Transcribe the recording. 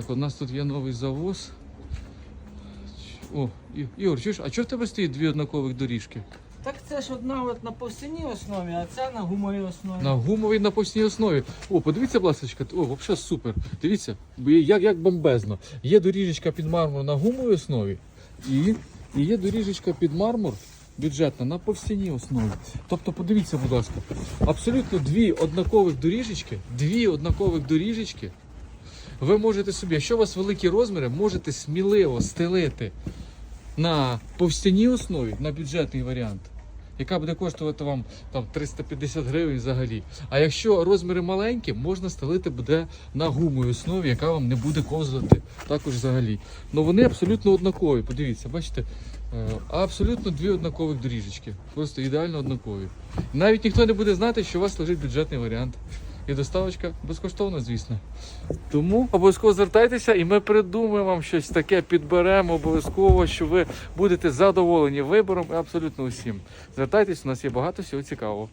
Так, у нас тут є новий завоз. О, Ігор, чуєш, а чого в тебе стоїть дві однакових доріжки? Так це ж одна от на повстяній основі, а ця на гумовій основі. На гумовій на постійній основі. О, подивіться, будь ласка, о, взагалі супер. Дивіться, як, як бомбезно. Є доріжечка під мармур на гумовій основі і, і є доріжечка під мармур бюджетна на повстяній основі. Тобто, подивіться, будь ласка, абсолютно дві однакових доріжечки, дві однакових доріжечки. Ви можете собі, якщо у вас великі розміри, можете сміливо стелити на повстяній основі, на бюджетний варіант, яка буде коштувати вам там 350 гривень взагалі. А якщо розміри маленькі, можна стелити буде на гумовій основі, яка вам не буде ковзати також взагалі. Ну вони абсолютно однакові. Подивіться, бачите, Е, абсолютно дві однакових доріжечки. Просто ідеально однакові. Навіть ніхто не буде знати, що у вас лежить бюджетний варіант. І доставочка безкоштовна, звісно. Тому обов'язково звертайтеся і ми придумаємо вам щось таке, підберемо обов'язково, що ви будете задоволені вибором і абсолютно усім. Звертайтесь, у нас є багато всього цікавого.